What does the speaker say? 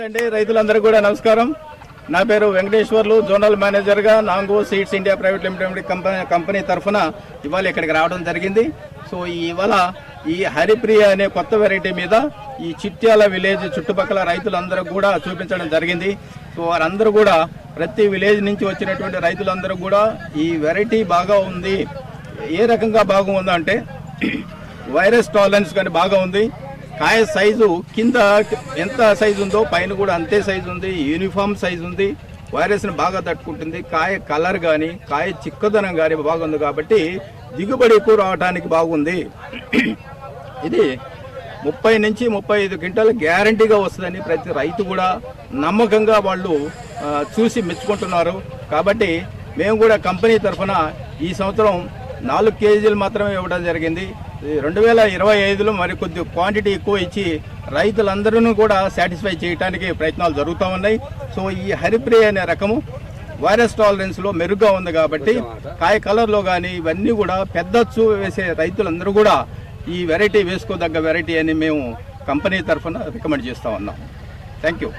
అండి. రైతులందరూ కూడా నమస్కారం. నా పేరు వెంకటేశ్వర్లు. జోనల్ మేనేజర్గా నాంగో seeds India private limited company company తరఫున ఇవాళ ఇక్కడికి రావడం జరిగింది. సో ఇవాళ ఈ హరిప్రియ అనే కొత్త వెరైటీ మీద ఈ చిట్యాల విలేజ్ చుట్టుపక్కల రైతులందరూ కూడా చూపించడం జరిగింది. సో వారందరూ కూడా ప్రతి విలేజ్ నుంచి వచ్చినటువంటి రైతులందరూ కూడా ఈ వెరైటీ బాగా ఉంది. ఏ రకంగా బాగుందంటే వైరస్ టాలరెన్స్ కానీ బాగా ఉంది. కాయ సైజు కింద ఎంత సైజు ఉందో పైన కూడా అంతే సైజు ఉంది. యూనిఫామ్ సైజు ఉంది. వైరస్ని బాగా తట్టుకుంటుంది. కాయ కలర్ కానీ కాయ చిక్కదనం కానీ బాగుంది కాబట్టి దిగుబడి ఎక్కువ రావడానికి బాగుంది. ఇది ముప్పై నుంచి ముప్పై ఐదు క్వింటాలు గ్యారంటీగా వస్తుందని ప్రతి రైతు కూడా నమ్మకంగా వాళ్ళు చూసి మెచ్చుకుంటున్నారు. కాబట్టి మేము కూడా కంపెనీ తరఫున ఈ సంవత్సరం నాలుగు కేజీలు మాత్రమే ఇవ్వడం జరిగింది. రెండు వేల ఇరవై ఐదులో మరి కొద్ది క్వాంటిటీ ఎక్కువ ఇచ్చి రైతులందరూ కూడా సాటిస్ఫై చేయడానికి ప్రయత్నాలు జరుగుతూ ఉన్నాయి. సో ఈ హరిప్రియ అనే రకము వైరస్ టాలరెన్స్లో మెరుగ్గా ఉంది కాబట్టి కాయ కలర్లో కానీ ఇవన్నీ కూడా పెద్దచ్చు వేసే రైతులందరూ కూడా ఈ వెరైటీ వేసుకోదగ్గ వెరైటీ అని మేము కంపెనీ తరఫున రికమెండ్ చేస్తా ఉన్నాం. Thank you